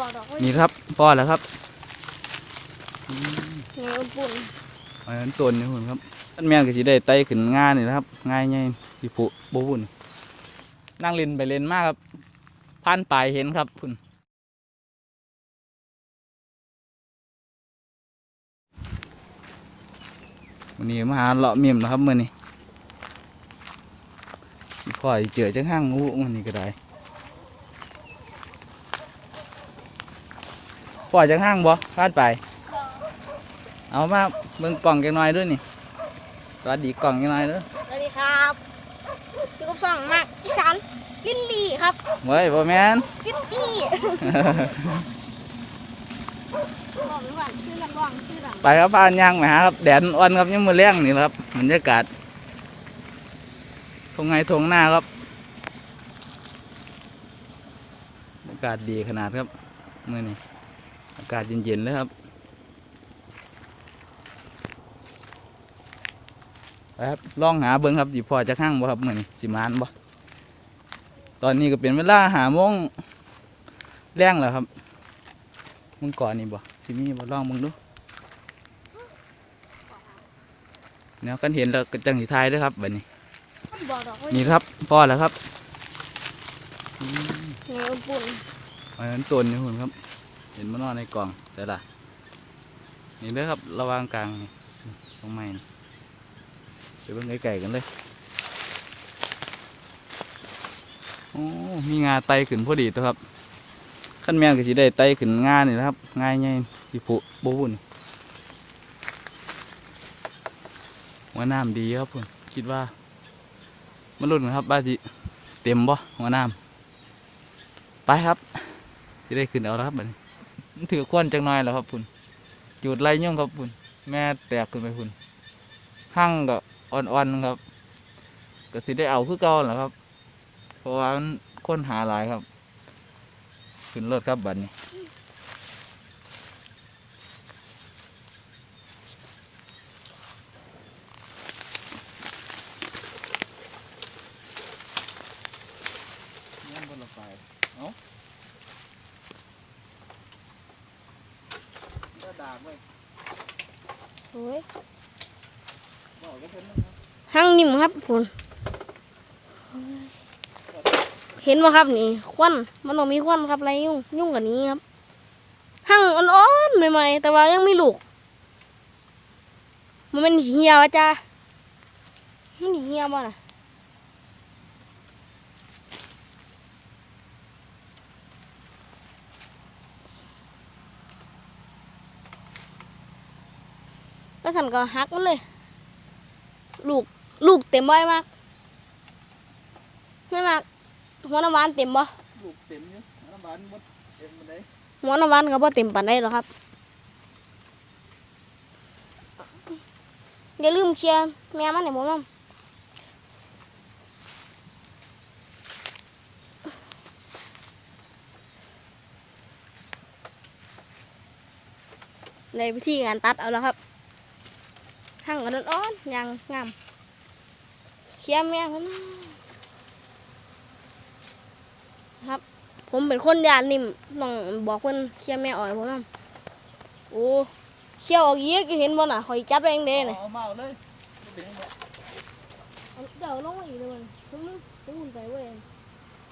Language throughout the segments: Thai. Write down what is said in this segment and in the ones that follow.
บอกดอกว่านี่ครับพ่อแล้วครับไงอุ่นปุ่นอันนั้นต้นนี่คุณครับท่านแม่นก็สิได้ไต่ขึ้นงานนี่นะครับ ง่ายง่ายที่ผู้บ่วุ่นนั่งเล่นไปเล่นมากครับผ่านปลายเห็นครับคุณวันนี้มาหาเลาะเมียมนะครับมื่อนี้อีพ่อสิเจอจังห้างงูมันนี่ก็ได้ พ่อจังห้างบ่ผ่านไป เอามาเบิ่งกล่องจังหน่อยด้วยนี่สวัสดีกล่องจังหน่อยเด้อสวัสดีครับพี่กุ๊บส่องมากอีสานลิลลี่ครับเฮ้ยบ่แม่น ซิตี้บอกไม่หวานชื่อนักร้องชื่อดังไปครับพานย่างไปหาครับแดดอ่อนครับยังมือแรงนี่แหละครับบรรยากาศทงไงทงหน้าครับอากาศดีขนาดครับเมื่อนี้อากาศเย็นๆเลยครับไปครับลองหาเบิ้งครับสิพอจะข้างบ่ครับเมื่อนี้สิมานบ่ตอนนี้ก็เป็นเวลาหาโมงแรงแล้วครับมึงก่อนนี่บ่สิมีบ่ลองมึงดูแนวกันเห็นแล้วก็จังสีทายเด้วยครับแบบนี้บอกดอกว่านี่ครับพ่อแล้วครับไงอุ่นปุ่นอันนั้นตัวนี่คุณครับ เห็นมันนอนในกล่องแต่ละนี่เด้อครับระวางกลางตรงไม้นี่ไปเบิ่งไก่กันเลยโอ้มีงาไตขึ้นพอดีตัวครับขั้นแม่นก็สิได้ไตขึ้นงานี่แหละครับง่ายง่ายที่ผู้บ่วุ่นหัวน้ำดีครับคุณคิดว่ามันรุ่นกันครับบ้าจิเต็มบ่หัวน้ำไปครับจะได้ขึ้นเอาแล้วครับบัดนี้ มันถือควนจังน้อยแล้วครับคุณจุดไรย่งครับคุณแม่แตกขึ้นไปคุณหั่งก็อ่อนๆครับก็สิได้เอาคือเก่าแหละครับ เพราะว่ามันค้นหาหลายครับ ขึ้นรถครับบัดนี้ เอา ก็ด่าไว้โอ้ยบอกก็เพิ่นนะห้างนิ่มครับคุณเห็นไหมครับนี่ควันมันต้องมีควันครับไรยุ่งยุ่งกับนี้ครับห้างอ่อนๆใหม่ๆแต่ว่ายังไม่ลูก มันเป็นเหี่ยวอะจ้ามันเหี่ยวบ่น่ะ ก็สั่นก็หักมันเลย ลูกลูกเต็มบ่อยมากไม่มากหัวน้ำหวานเต็มบ่ลูกเต็มอยู่น้ำบานหมดเต็มหมดเลยหัวน้ำหวานก็บ่เต็มปานใดหรอกครับอย่าลืมเคลียร์แม่มันให้ผมนำในวิธีการตัดเอาแล้วครับ ทั้งกระดอนอ้อนๆอย่างงามเคลียร์แม่มันครับ ผมเป็นคนยานนิ่มต้องบอกเพิ่นเคลียร์แม่อ่อยผมนำโอ้เคี่ยวออกยีกเห็นบ่น่ะข่อยจับได้เองเด้น่ะเอามาเอาเลยบ่เป็นหยังดอกเดี๋ยวลงมาอีกเลยมันผมผมหุ่นไปเว้ย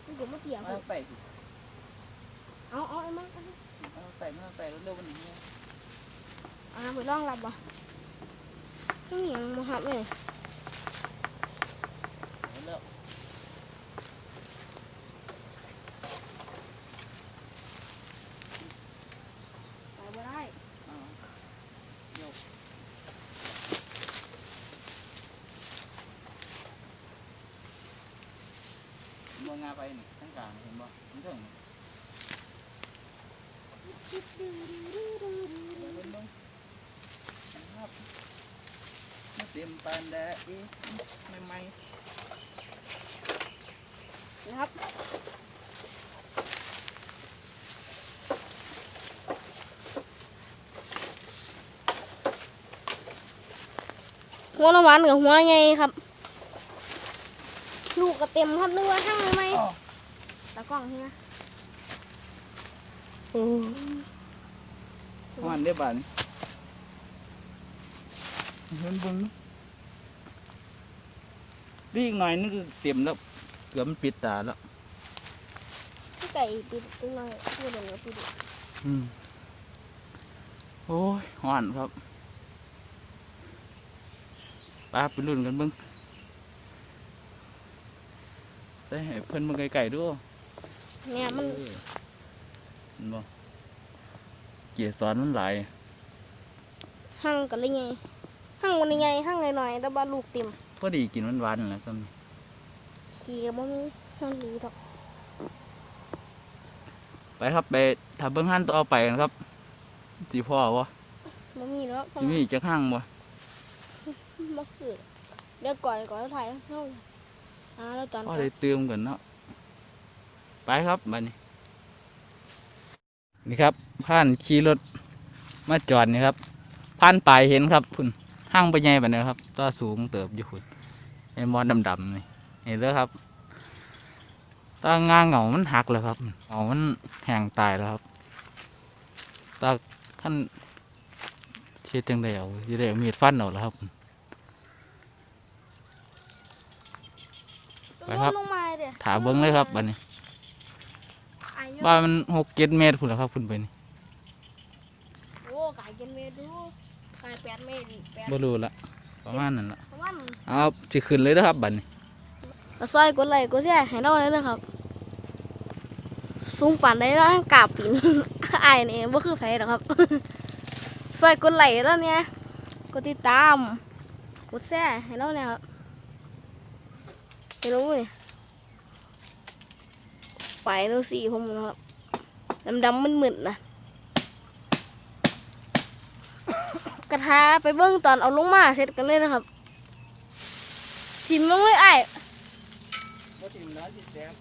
มันเก็บมาเกี่ยวมาเอาไปสิเอาเอาไอ้มันเอาเอาไปมาเอาไปเร็วๆมันหนีเอาไปลองรับบ่ ต้องอย่างมาหับเลย เอาแล้ว ไปบ่ได้ เอาโยกมองงาไปนี่ทั้งกลางเห็นบ่ทั้งเถิงนี่เดี๋ยวเบิ่งเบิ่งครับมาเตรียม ปานแดดอีไม่ไหมนะครับหัวน้ำหวานกับหัวใหญ่ครับ ลูกก็เต็มครับนึกว่าทั้งไหมอ๋อตากล้องใช่ไหมโอ้มันได้บานเห็นเบึง ดีอีกหน่อยนึงคือเต็มแล้ว เกือบมันปิดตาแล้วไก่ปิดตัวน้อยพูดเลยปิดอืมโอ้ยหวานครับปลาไปรุ่นกันเบิ้งได้ให้เพิ่นมาไก่ๆด้วยเนี่ยมันเออเห็นบ่เกียร์สอนมันหลาย หั่งกันเลยไงหั่งวันนี้ไงหั่งหน่อยๆแต่ว่าลูกเต็ม พอดีกินมันหวานๆนั่นแหละซ้ำนี่ขี่ก็บ่มีหั่งดีดอกไปครับไปถ้าเบิ้งหันต่อไปกันครับสีพ่อวะบ่มีแล้วสิมีจะข้างบ่บ่คือเดี๋ยวก่อนก่อนจะถ่ายเฮาอ่าแล้วตอนพ่อได้เติมกันเนาะไปครับบัดนี้ นี่ครับผ่านขี่รถมาจอดนี่ครับผ่านปลายเห็นครับพุ่น ห้างไปใหญ่แบบนี้ครับตัวสูงเติบอยู่พุ่นไอ้มอนดำๆนี่เห็นแล้วครับตางาเหงามันหักแล้วครับเหงามันแห้งตายแล้วครับตาขั้นเช็ดจังไดเอาจะได้เอามีดฟันเอาแล้วครับไปครับลงมาเด้อถาเบิ้งเลยครับบัดนี้อายุบ้านมันหกเจ็ดเมตรพุ่นแล้วครับพุ่นไปนี่ โอ้ไก่กินเมตรดูไก่แปดเมตรอีกแปดบ่รู้ละประมาณนั้นละประมาณเอาสิขึ้นเลยนะครับบัดนี้ก็ซอยกดไลค์กดแชร์ให้เราเลยนะครับ สูงป่านได้แล้วกราบปีนอายนี่บ่คือไผหรอกครับ ซอยกดไลค์แล้วเนี่ยกดติดตามกดแชร์ให้เราเนี่ยครับไปรู้นี่ไปดูสีผมนะครับดำๆมึนๆนะ กระทาไปเบิ้งตอนเอาลงมาเสร็จกันเลยนะครับทิมลงเลยไอ้ายบ่ทิ่มนะสิแซม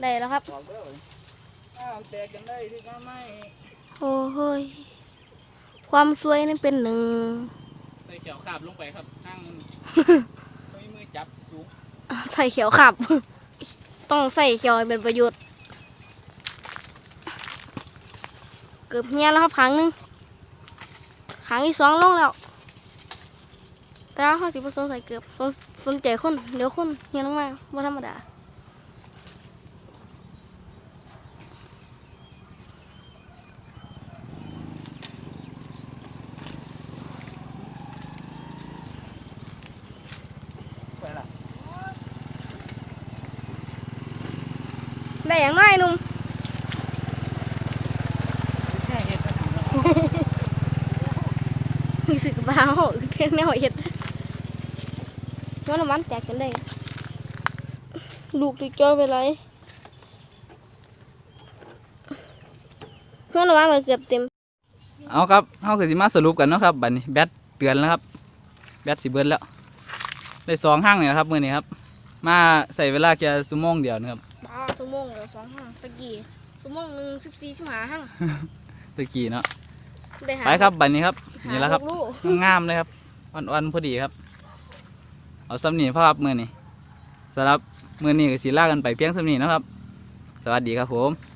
ได้แล้วครับบอกเด้ออ้าวแตกกันได้ที่ก็ไม่โอ้โหยความสวยนี่เป็นหนึ่งใส่เขียวขาบลงไปครับห้างมันไม่มือจับสูงใส่เขียวขับ ต้องใส่เขียวให้เป็นประโยชน์ เกือบเฮียแล้วครับครั้งหนึ่งครั้งที่สองลงแล้ว แต่ว่าเขาสิบสนใส่เกือบสนสนใจคนเดี๋ยวคนเฮียลงมาว่าธรรมดาไปละได้อย่างน้อยนุ่ม แค่เห็ดก็ถึงแล้ว รู้ สึกบ้าเหรอเพียงแนวเห็ดว่าน้ำมันแตกกันได้ลูกติดเกลือไปไรหัวน้ำมันเลยเกือบเต็ม เอาครับเฮาก็สิมาสรุปกันเนาะครับบัดนี้แบตเตือนแล้วครับ แบตสิเบิดแล้ว ได้สองห้างเนี่ยครับมื้อนี้ครับ มาใส่เวลาแค่ชั่วโมงเดียวนะครับบ้าสมองเดี๋ยวสองห้างตะกี้สมองหนึ่งสิบสี่สิบห้าห้างตะกี้เนาะได้หาไปครับบัดนี้ครับหานี่แหละครับลูกงามๆเลยครับอ่อนๆพอดีครับ เอาสำนีภาพมือนี้สำหรับมือนี้ก็สีล่ากันไปเพียงสำนีนะครับ สวัสดีครับผม